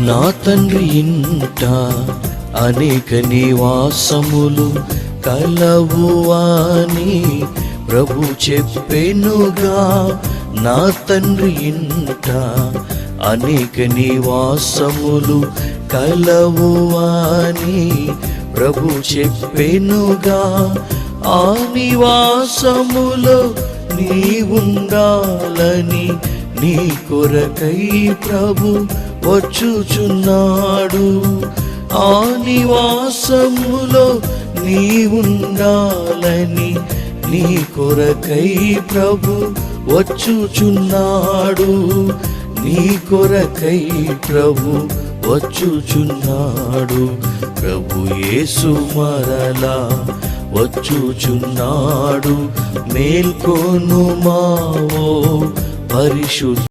నా తండ్రి ఇంట అనేక నివాసములు కలవు అని ప్రభు చెప్పెనుగా నా తండ్రి ఇంట అనేక నివాసములు కలవు అని ప్రభు చెప్పెనుగా ఆ నివాసములో నీ ఉండాలని నీ కొరకై ప్రభు వచ్చుచున్నాడు. ఆ నివాసములో నీ ఉండాలని నీ కొరకై ప్రభు వచ్చుచున్నాడు. నీ కొరకై ప్రభు వచ్చుచున్నాడు. ప్రభు యేసు మరలా వచ్చుచున్నాడు. మేల్కొను మావో పరిశుద్ధ